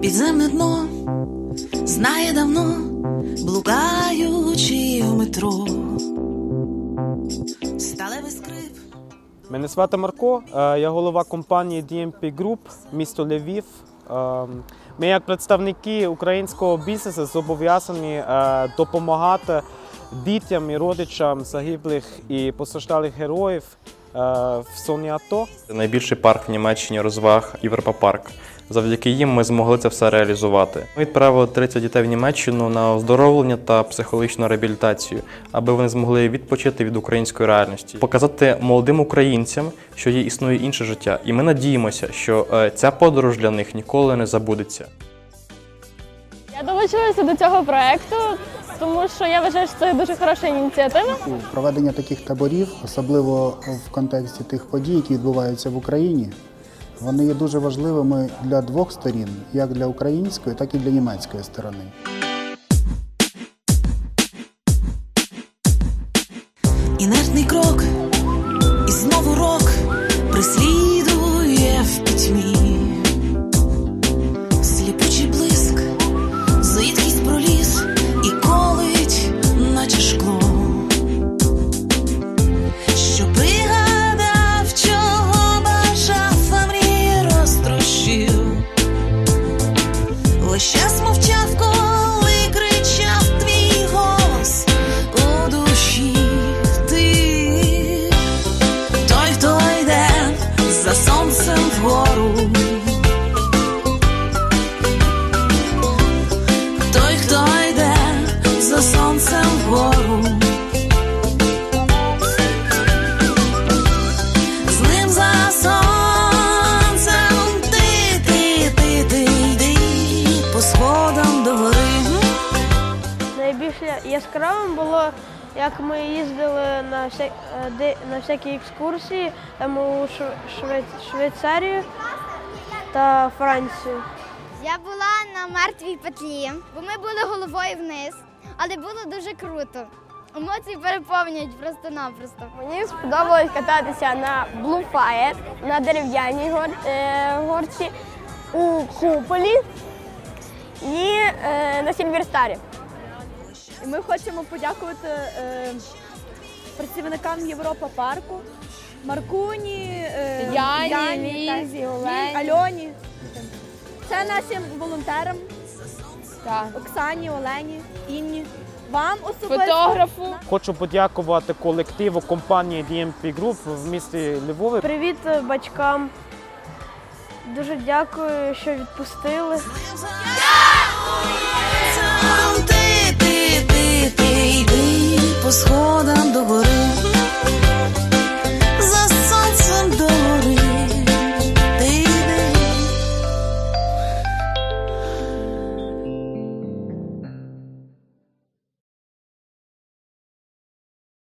Підземне дно знає давно, блукаючи в метро. Сталевий скрип. Мене звати Марко, е, я голова компанії DMP Group, місто Львів. Е, Ми, як представники українського бізнесу, зобов'язані е, допомагати дітям і родичам загиблих і постраждалих героїв в зоні АТО. Найбільший парк в Німеччині розваг Європа-парк. Завдяки їм ми змогли це все реалізувати. Ми відправили 30 дітей в Німеччину на оздоровлення та психологічну реабілітацію, аби вони змогли відпочити від української реальності, показати молодим українцям, що є існує інше життя. І ми надіємося, що е, ця подорож для них ніколи не забудеться. Я долучилася до цього проекту, тому що я вважаю, що це дуже хороша ініціатива. Проведення таких таборів, особливо в контексті тих подій, які відбуваються в Україні, вони є дуже важливими для двох сторін, як для української, так і для німецької сторони. Інертний крок, Весь час мовчав, коли кричав твій голос у душі ти, той, хто йде за сонцем вгору, той, хто йде за сонцем вгору. Найбільш яскравим було, як ми їздили на, вся, е, де- на всякі екскурсії там у Шв- Шве- Швейцарію та Францію. Я була на мертвій петлі, бо ми були головою вниз, але було дуже круто. Емоції переповнюють просто-напросто. Мені сподобалось кататися на Blue Fire, на дерев'яній гор, е, горці, у куполі і е, на Сільверстарі. Ми хочемо подякувати е, працівникам Європа парку, Маркуні, е, Яні, Лізі, Олені. Альоні. Це нашим волонтерам Оксані, Олені, Інні. Вам особисто. Фотографу. Хочу подякувати колективу компанії DMP Group в місті Львові. Привіт е, батькам. Дуже дякую, що відпустили. Ти,